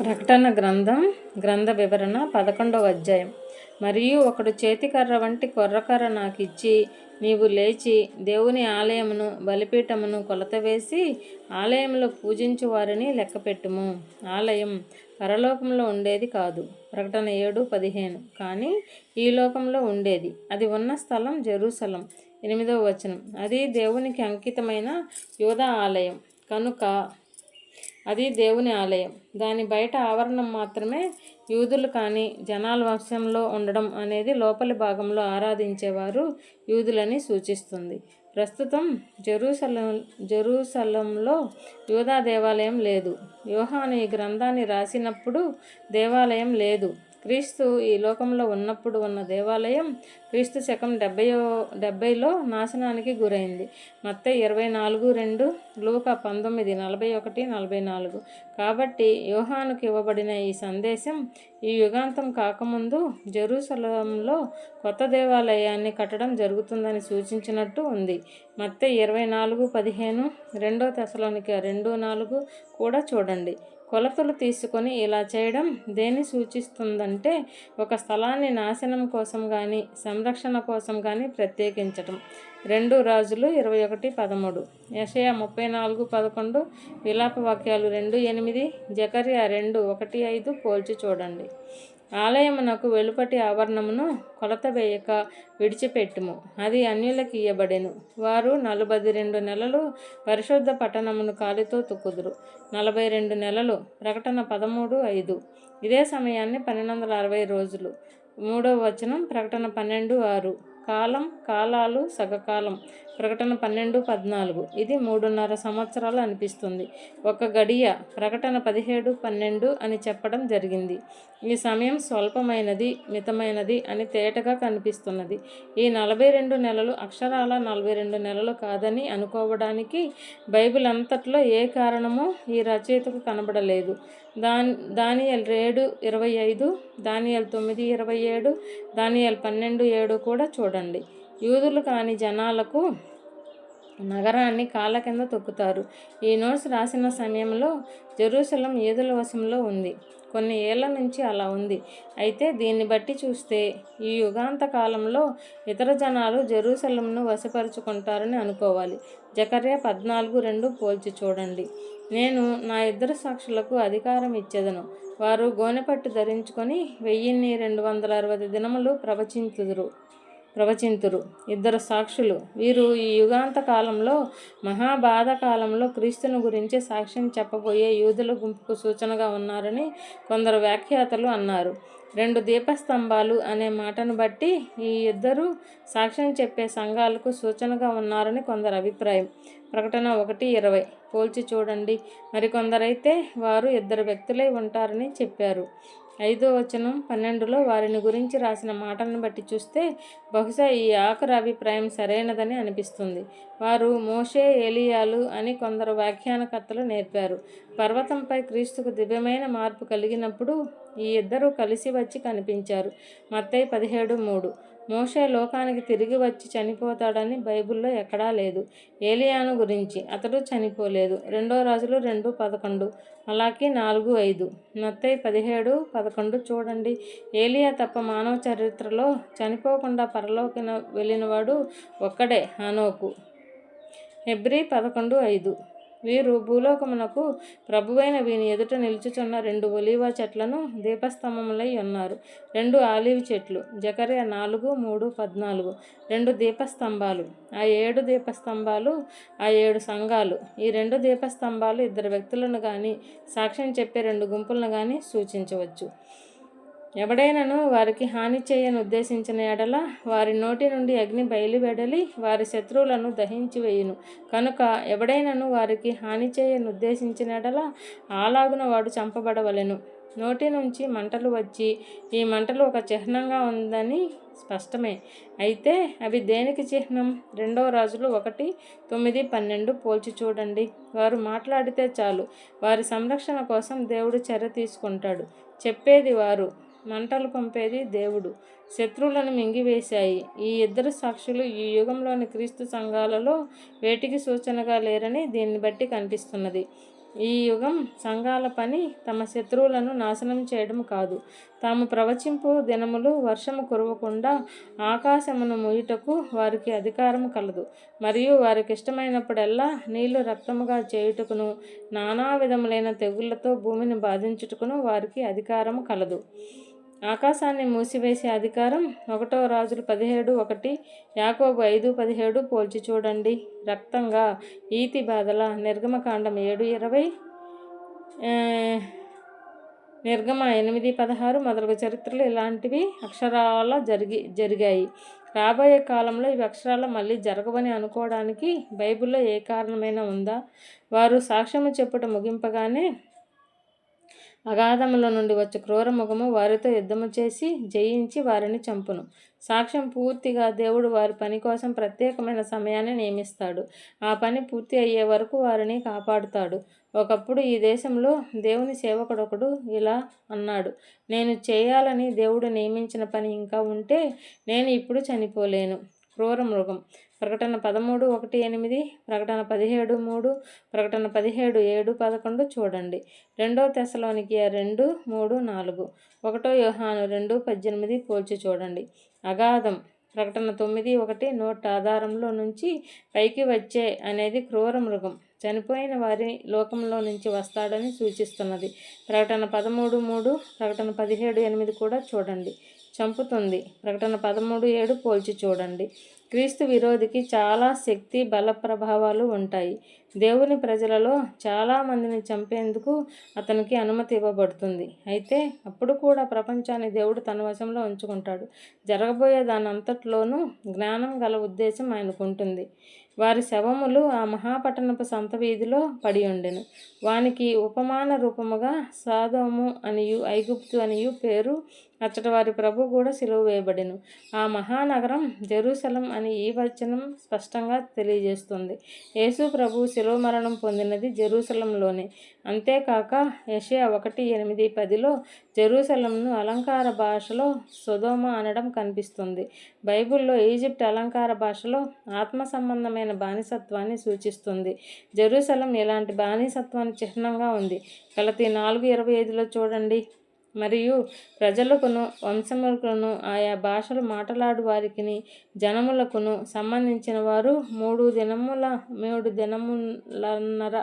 ప్రకటన గ్రంథం గ్రంథ వివరణ పదకొండవ అధ్యాయం. మరియు ఒకడు చేతికర్ర వంటి కొర్రకర్ర నాకు ఇచ్చి నీవు లేచి దేవుని ఆలయమును బలిపీఠమును కొలత వేసి ఆలయంలో పూజించు వారిని లెక్కపెట్టుము. ఆలయం పరలోకంలో ఉండేది కాదు. ప్రకటన ఏడు పదిహేను. కానీ ఈ లోకంలో ఉండేది. అది ఉన్న స్థలం జెరూసలం. ఎనిమిదవ వచనం. అది దేవునికి అంకితమైన యోధా ఆలయం. కనుక అది దేవుని ఆలయం. దాని బయట ఆవరణం మాత్రమే యూదులు కానీ జనాల వంశంలో ఉండడం అనేది లోపలి భాగంలో ఆరాధించేవారు యూదులని సూచిస్తుంది. ప్రస్తుతం జెరూసలం జెరూసలంలో యూదా దేవాలయం లేదు. యోహాను ఈ గ్రంథాన్ని రాసినప్పుడు దేవాలయం లేదు. క్రీస్తు ఈ లోకంలో ఉన్నప్పుడు ఉన్న దేవాలయం క్రీస్తు శకం డెబ్బయో డెబ్బైలో నాశనానికి గురైంది. మొత్తం ఇరవై నాలుగు రెండు లూక పంతొమ్మిది నలభై ఒకటి నలభై నాలుగు. కాబట్టి యోహానుకు ఇవ్వబడిన ఈ సందేశం ఈ యుగాంతం కాకముందు జెరూసలంలో కొత్త దేవాలయాన్ని కట్టడం జరుగుతుందని సూచించినట్టు ఉంది. మొత్తం ఇరవై నాలుగు పదిహేను రెండో దశలోనికి రెండు నాలుగు కూడా చూడండి. కొలతలు తీసుకొని ఇలా చేయడం దేన్ని సూచిస్తుందంటే ఒక స్థలాన్ని నాశనం కోసం కానీ సంరక్షణ కోసం కానీ ప్రత్యేకించటం. రెండు రాజులు ఇరవై ఒకటి పదమూడు. యషయ ముప్పై నాలుగు పదకొండు. విలాప వాక్యాలు రెండు ఎనిమిది. జకర్య రెండు ఒకటి ఐదు. పోల్చి చూడండి. ఆలయమునకు వెలుపటి ఆవరణమును కొలత వేయక విడిచిపెట్టుము. అది అన్యులకు ఇయ్యబడెను. వారు నలభై రెండు నెలలు పరిశుద్ధ పట్టణమును కాలితో తుక్కుదురు. నలభై రెండు నెలలు ప్రకటన పదమూడు ఐదు. ఇదే సమయాన్ని పన్నెండు వందల అరవై రోజులు. మూడవ వచనం ప్రకటన పన్నెండు ఆరు. కాలం కాలాలు సగకాలం. ప్రకటన పన్నెండు పద్నాలుగు. ఇది మూడున్నర సంవత్సరాలు అనిపిస్తుంది. ఒక గడియ ప్రకటన పదిహేడు పన్నెండు అని చెప్పడం జరిగింది. ఈ సమయం స్వల్పమైనది మితమైనది అని తేటగా కనిపిస్తున్నది. ఈ నలభై రెండు నెలలు అక్షరాల నలభై రెండు నెలలు కాదని అనుకోవడానికి బైబిల్ అంతట్లో ఏ కారణమో ఈ రచయితకు కనబడలేదు. దాని దానియల్ ఏడు ఇరవై ఐదు దానియల్ తొమ్మిది ఇరవై ఏడు దానియల్ పన్నెండు ఏడు కూడా చూడండి. యూదులు కాని జనాలకు నగరాన్ని కాళ్ళ కింద తొక్కుతారు. ఈ నోట్స్ రాసిన సమయంలో జెరూసలం ఏదుల వశంలో ఉంది. కొన్ని ఏళ్ళ నుంచి అలా ఉంది. అయితే దీన్ని బట్టి చూస్తే ఈ యుగాంత కాలంలో ఇతర జనాలు జెరూసలంను వశపరుచుకుంటారని అనుకోవాలి. జకర్య పద్నాలుగు రెండు పోల్చి చూడండి. నేను నా ఇద్దరు సాక్షులకు అధికారం ఇచ్చేదను. వారు గోనెపట్టు ధరించుకొని వెయ్యిన్ని రెండు వందల అరవై దినములు ప్రవచించుదురు. ప్రవచింతురు. ఇద్దరు సాక్షులు. వీరు ఈ యుగాంత కాలంలో మహాబాధ కాలంలో క్రీస్తుని గురించి సాక్ష్యం చెప్పబోయే యూదుల గుంపుకు సూచనగా ఉన్నారని కొందరు వ్యాఖ్యాతలు అన్నారు. రెండు దీపస్తంభాలు అనే మాటను బట్టి ఈ ఇద్దరు సాక్ష్యం చెప్పే సంఘాలకు సూచనగా ఉన్నారని కొందరు అభిప్రాయం. ప్రకటన ఒకటి ఇరవై. పోల్చి చూడండి. మరికొందరైతే వారు ఇద్దరు వ్యక్తులై ఉంటారని చెప్పారు. ఐదో వచనం పన్నెండులో వారిని గురించి రాసిన మాటలను బట్టి చూస్తే బహుశా ఈ ఆఖరి అభిప్రాయం సరైనదని అనిపిస్తుంది. వారు మోషే ఏలియాలు అని కొందరు వ్యాఖ్యానకర్తలు నేర్పారు. పర్వతంపై క్రీస్తుకు దివ్యమైన మార్పు కలిగినప్పుడు ఈ ఇద్దరూ కలిసి వచ్చి కనిపించారు. మత్తయి పదిహేడు మూడు. మోషే లోకానికి తిరిగి వచ్చి చనిపోతాడని బైబిల్లో ఎక్కడా లేదు. ఏలియాను గురించి అతడు చనిపోలేదు. రెండో రాజులు రెండు పదకొండు. అలాగే నాలుగు ఐదు. నత్తయ్య పదిహేడు పదకొండు చూడండి. ఏలియా తప్ప మానవ చరిత్రలో చనిపోకుండా పరలోకిన వెళ్ళినవాడు ఒక్కడే హనోకు. హెబ్రి పదకొండు ఐదు. వీరు భూలోకమునకు ప్రభువైన వీని ఎదుట నిలుచుచున్న రెండు ఒలీవ చెట్లను దీపస్తంభములై ఉన్నారు. రెండు ఆలివ్ చెట్లు జకర్య నాలుగు మూడు పద్నాలుగు. రెండు దీపస్తంభాలు. ఆ ఏడు దీపస్తంభాలు ఆ ఏడు సంఘాలు. ఈ రెండు దీపస్తంభాలు ఇద్దరు వ్యక్తులను కానీ సాక్ష్యం చెప్పే రెండు గుంపులను కానీ సూచించవచ్చు. ఎవడైనను వారికి హాని చేయని ఉద్దేశించిన ఎడల వారి నోటి నుండి అగ్ని బయలువెడలి వారి శత్రువులను దహించి వేయును. కనుక ఎవడైనను వారికి హాని చేయని ఉద్దేశించిన ఎడల ఆలాగున వాడు చంపబడవలెను. నోటి నుంచి మంటలు వచ్చి ఈ మంటలు ఒక చిహ్నంగా ఉందని స్పష్టమే. అయితే అవి దేనికి చిహ్నం? రెండవ రాజులు ఒకటి తొమ్మిది పన్నెండు పోల్చి చూడండి. వారు మాట్లాడితే చాలు వారి సంరక్షణ కోసం దేవుడు చర్య తీసుకుంటాడు. చెప్పేది వారు మంటలు పంపేది దేవుడు. శత్రువులను మింగివేశాయి. ఈ ఇద్దరు సాక్షులు ఈ యుగంలోని క్రీస్తు సంఘాలలో వేటికి సూచనగా లేరని దీన్ని బట్టి కనిపిస్తున్నది. ఈ యుగం సంఘాల పని తమ శత్రువులను నాశనం చేయడం కాదు. తాము ప్రవచింపు దినములు వర్షము కురవకుండా ఆకాశమును ముయుటకు వారికి అధికారం కలదు. మరియు వారికి ఇష్టమైనప్పుడల్లా నీళ్ళు రక్తముగా చేయుటకును నానా విధములైన తెగుళ్ళతో భూమిని బాధించుటకును వారికి అధికారం కలదు. ఆకాశాన్ని మూసివేసే అధికారం ఒకటో రాజులు పదిహేడు ఒకటి యాకోబు ఐదు పదిహేడు పోల్చి చూడండి. రక్తంగా ఈతి బాధల నిర్గమకాండం ఏడు ఇరవై నిర్గమ ఎనిమిది పదహారు మొదలగు చరిత్రలు ఇలాంటివి అక్షరాల జరిగి జరిగాయి. రాబోయే కాలంలో ఇవి అక్షరాలు మళ్ళీ జరగవని అనుకోవడానికి బైబిల్లో ఏ కారణమైనా ఉందా? వారు సాక్ష్యము చెప్పుట ముగింపగానే అగాధముల నుండి వచ్చే క్రూర ముఖము వారితో యుద్ధము చేసి జయించి వారిని చంపును. సాక్ష్యం పూర్తిగా దేవుడు వారి పని కోసం ప్రత్యేకమైన సమయాన్ని నియమిస్తాడు. ఆ పని పూర్తి అయ్యే వరకు వారిని కాపాడుతాడు. ఒకప్పుడు ఈ దేశంలో దేవుని సేవకుడొకడు ఇలా అన్నాడు నేను చేయాలని దేవుడు నియమించిన పని ఇంకా ఉంటే నేను ఇప్పుడు చనిపోలేను. క్రూర మృగం ప్రకటన పదమూడు ఒకటి ఎనిమిది ప్రకటన పదిహేడు మూడు ప్రకటన పదిహేడు ఏడు పదకొండు చూడండి. రెండో తెశలోనికి రెండు మూడు నాలుగు. ఒకటో యోహాను రెండు పద్దెనిమిది పోల్చి చూడండి. అగాధం ప్రకటన తొమ్మిది ఒకటి నోట్ ఆధారంలో నుంచి పైకి వచ్చే అనేది క్రూర మృగం. చనిపోయిన వారి లోకంలో నుంచి వస్తాడని సూచిస్తున్నది. ప్రకటన పదమూడు మూడు ప్రకటన పదిహేడు ఎనిమిది కూడా చూడండి. చంపుతుంది ప్రకటన పదమూడు ఏడు పోల్చి చూడండి. క్రీస్తు విరోధికి చాలా శక్తి బల ప్రభావాలు ఉంటాయి. దేవుని ప్రజలలో చాలామందిని చంపేందుకు అతనికి అనుమతి ఇవ్వబడుతుంది. అయితే అప్పుడు కూడా ప్రపంచాన్ని దేవుడు తన వశంలో ఉంచుకుంటాడు. జరగబోయే దాని అంతట్లోనూ జ్ఞానం గల ఉద్దేశం ఆయనకు ఉంటుంది వారి శవములు ఆ మహాపట్టణపు సంత వీధిలో పడి ఉండెను. వానికి ఉపమాన రూపముగా సాదోము అనియు ఐగుప్తు అనియు పేరు అచ్చట వారి ప్రభు కూడా సిలువ వేయబడిను. ఆ మహానగరం జెరూసలం అని ఈ వచనం స్పష్టంగా తెలియజేస్తుంది. యేసు ప్రభు శిలువ మరణం పొందినది జెరూసలంలోనే. అంతేకాక యెషయా ఒకటి ఎనిమిది పదిలో జెరూసలంను అలంకార భాషలో సుధోమ అనడం కనిపిస్తుంది. బైబిల్లో ఈజిప్ట్ అలంకార భాషలో ఆత్మ సంబంధమైన బానిసత్వాన్ని సూచిస్తుంది. జెరూసలం ఇలాంటి బానిసత్వానికి చిహ్నంగా ఉంది? గలతీ నాలుగు ఇరవై ఐదులో చూడండి. మరియు ప్రజలకును వంశములకును ఆయా భాషలు మాట్లాడు వారికిని జనములకును సంబంధించిన వారు మూడు దినముల మూడు దినములన్నర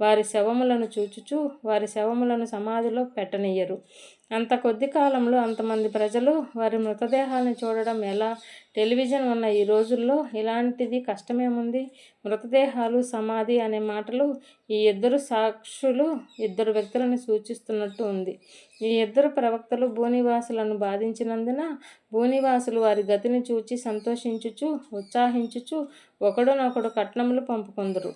వారి శవములను చూచుచు వారి శవములను సమాధిలో పెట్టనీయరు అంత కొద్ది కాలంలో అంతమంది ప్రజలు వారి మృతదేహాలను చూడడం ఎలా? టెలివిజన్ ఉన్న ఈ రోజుల్లో ఇలాంటిది కష్టమేముంది? మృతదేహాలు సమాధి అనే మాటలు ఈ ఇద్దరు సాక్షులు ఇద్దరు వ్యక్తులను సూచిస్తున్నట్టు ఉంది. ఈ ఇద్దరు ప్రవక్తలు భూనివాసులను బాధించినందున భూనివాసులు వారి గతిని చూచి సంతోషించుచు ఉత్సాహించుచు ఒకడునొకడు కట్నములు పంపుకొందురు.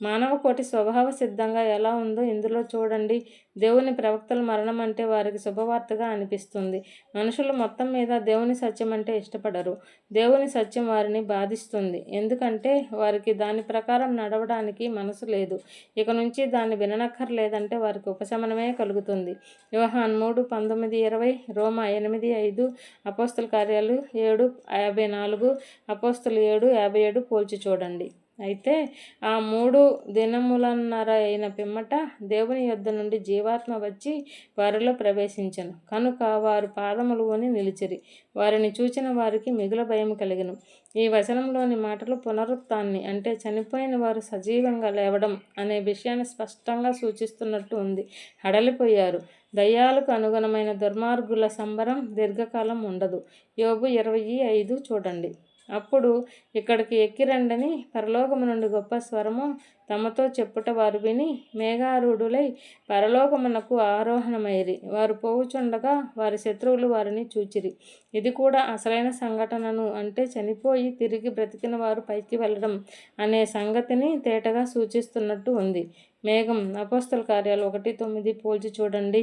మానవ కోటి స్వభావ సిద్ధంగా ఎలా ఉందో ఇందులో చూడండి. దేవుని ప్రవక్తల మరణం అంటే వారికి శుభవార్తగా అనిపిస్తుంది. మనుషులు మొత్తం మీద దేవుని సత్యం అంటే ఇష్టపడరు. దేవుని సత్యం వారిని బాధిస్తుంది. ఎందుకంటే వారికి దాని ప్రకారం నడవడానికి మనసు లేదు. ఇక నుంచి దాన్ని విననక్కర్లేదంటే వారికి ఉపశమనమే కలుగుతుంది. యోహాన్ మూడు పంతొమ్మిది ఇరవై రోమా ఎనిమిది ఐదు అపోస్తుల కార్యాలు ఏడు యాభై నాలుగు అపోస్తులు ఏడు యాభై ఏడు పోల్చి చూడండి. అయితే ఆ మూడు దినములన్నర అయిన పిమ్మట దేవుని యొద్ద నుండి జీవాత్మ వచ్చి వారిలో ప్రవేశించను. కనుక వారు పాదములు నిలిచిరి. వారిని చూచిన వారికి మిగుల భయం కలిగను. ఈ వచనంలోని మాటలు పునరుత్తాన్ని అంటే చనిపోయిన వారు సజీవంగా లేవడం అనే విషయాన్ని స్పష్టంగా సూచిస్తున్నట్టు ఉంది. హడలిపోయారు. దయ్యాలకు అనుగుణమైన దుర్మార్గుల సంబరం దీర్ఘకాలం ఉండదు. యోబు ఇరవై ఐదు చూడండి. అప్పుడు ఇక్కడికి ఎక్కిరండని పరలోకము నుండి గొప్ప స్వరము తమతో చెప్పుట వారు విని మేఘారూఢులై పరలోకమునకు ఆరోహణమైరి వారు పోవుచుండగా వారి శత్రువులు వారిని చూచిరి. ఇది కూడా అసలైన సంఘటనను అంటే చనిపోయి తిరిగి బ్రతికిన వారు పైకి వెళ్ళడం అనే సంగతిని తేటగా సూచిస్తున్నట్టు ఉంది. మేఘం అపోస్తల కార్యాలు ఒకటి తొమ్మిది పోల్చి చూడండి.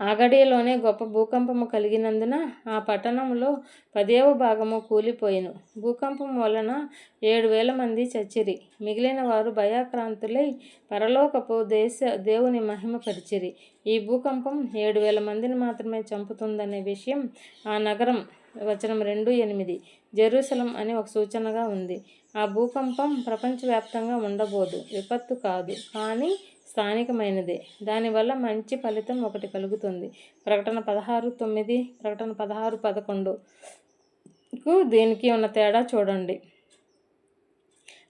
ఆగడిలోనే గొప్ప భూకంపము కలిగినందున ఆ పట్టణంలో పదేవ భాగము కూలిపోయిను. భూకంపం వలన ఏడు వేల మంది చచ్చిరి. మిగిలిన వారు భయాక్రాంతులై పరలోకపు దేశ దేవుని మహిమపరిచిరి ఈ భూకంపం ఏడు వేల మందిని మాత్రమే చంపుతుందనే విషయం ఆ నగరం వచనం రెండు ఎనిమిది జెరూసలం అని ఒక సూచనగా ఉంది. ఆ భూకంపం ప్రపంచవ్యాప్తంగా ఉండబోదు. విపత్తు కాదు. కానీ స్థానికమైనదే. దానివల్ల మంచి ఫలితం ఒకటి కలుగుతుంది. ప్రకటన పదహారు తొమ్మిది ప్రకటన పదహారు పదకొండుకు దీనికి ఉన్న తేడా చూడండి.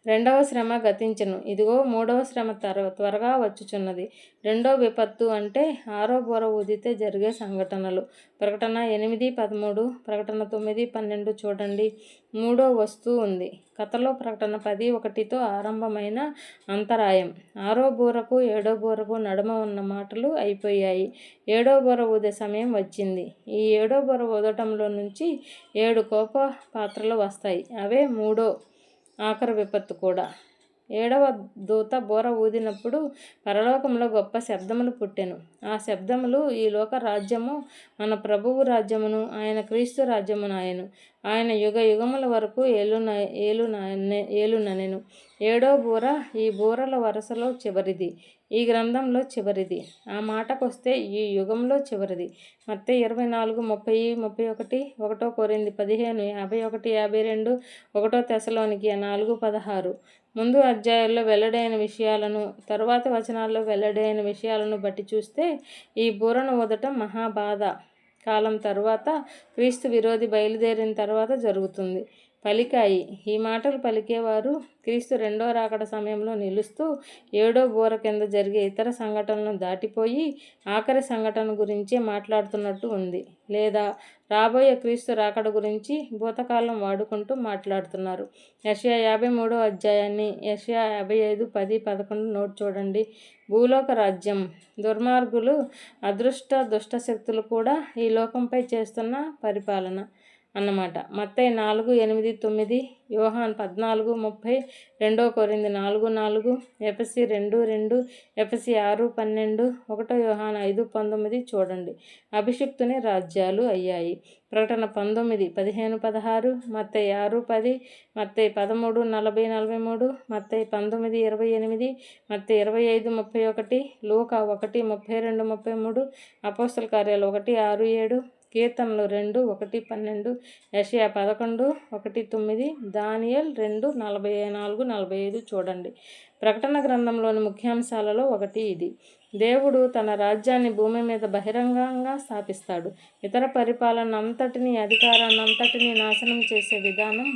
రెండవ శ్రమ గతించను. ఇదిగో మూడవ శ్రమ త్వర త్వరగా వచ్చుచున్నది. రెండో విపత్తు అంటే ఆరో బోర ఊదితే జరిగే సంఘటనలు. ప్రకటన ఎనిమిది పదమూడు ప్రకటన తొమ్మిది పన్నెండు చూడండి. మూడో వస్తువు ఉంది. కథలో ప్రకటన పది ఒకటితో ఆరంభమైన అంతరాయం. ఆరో బూరకు ఏడో బూరకు నడుమ ఉన్న మాటలు అయిపోయాయి. ఏడో బోర ఊదే సమయం వచ్చింది. ఈ ఏడో బోర ఊదటంలో నుంచి ఏడు కోప పాత్రలు వస్తాయి. అవే మూడో ఆఖరి విపత్తు కూడా. ఏడవ దూత బోర ఊదినప్పుడు పరలోకంలో గొప్ప శబ్దములు పుట్టెను. ఆ శబ్దములు ఈ లోక రాజ్యము మన ప్రభువు రాజ్యమును ఆయన క్రీస్తు రాజ్యమును ఆయను. ఆయన యుగ యుగముల వరకు ఏలున ఏలున ఏలున నేను. ఏడో బూర ఈ బూరల వరుసలో చివరిది ఈ గ్రంథంలో చివరిది. ఆ మాటకొస్తే ఈ యుగంలో చివరిది. మత్తే ఇరవై నాలుగు ముప్పై ముప్పై ఒకటి ఒకటో కోరింది పదిహేను యాభై ఒకటి యాభై రెండు ఒకటో దశలోనికి నాలుగు పదహారు. ముందు అధ్యాయుల్లో వెల్లడైన విషయాలను తరువాత వచనాల్లో వెల్లడైన విషయాలను బట్టి చూస్తే ఈ బూరను వదటం మహాబాధ. కాలం తర్వాత క్రీస్తు విరోధి బయలుదేరిన తర్వాత జరుగుతుంది. పలికాయి. ఈ మాటలు పలికేవారు క్రీస్తు రెండో రాకడ సమయంలో నిలుస్తూ ఏడో బోర కింద జరిగే ఇతర సంఘటనలను దాటిపోయి ఆఖరి సంఘటన గురించే మాట్లాడుతున్నట్టు ఉంది. లేదా రాబోయే క్రీస్తు రాకడ గురించి భూతకాలం వాడుకుంటూ మాట్లాడుతున్నారు. యషయా యాభై మూడో అధ్యాయాన్ని యషయా యాభై ఐదు పది పదకొండు నోట్ చూడండి. భూలోక రాజ్యం. దుర్మార్గులు అదృష్ట దుష్ట శక్తులు కూడా ఈ లోకంపై చేస్తున్న పరిపాలన. అన్నమాట. మత్తయి నాలుగు ఎనిమిది తొమ్మిది యోహాన్ పద్నాలుగు ముప్పై రెండో కొరింది నాలుగు నాలుగు ఎఫ్ఎస్సి రెండు రెండు ఎఫ్ఎస్సి ఆరు పన్నెండు ఒకటో యోహాన్ ఐదు పంతొమ్మిది చూడండి. అభిషిక్తుని రాజ్యాలు అయ్యాయి. ప్రకటన పంతొమ్మిది పదిహేను పదహారు మత్తయి ఆరు పది మత్తయి పదమూడు నలభై నలభై మూడు మత్తయి పంతొమ్మిది ఇరవై ఎనిమిది మత్తయి ఇరవై ఐదు ముప్పై ఒకటి లోక ఒకటి ముప్పై రెండు ముప్పై మూడు అపోస్తల కార్యాలు ఒకటి ఆరు ఏడు కీర్తనలు రెండు ఒకటి పన్నెండు యషయా పదకొండు ఒకటి తొమ్మిది దానియల్ రెండు నలభై నాలుగు నలభై ఐదు చూడండి. ప్రకటన గ్రంథంలోని ముఖ్యాంశాలలో ఒకటి ఇది. దేవుడు తన రాజ్యాన్ని భూమి మీద బహిరంగంగా స్థాపిస్తాడు. ఇతర పరిపాలన అంతటిని అధికారాన్నంతటిని నాశనం చేసే విధానం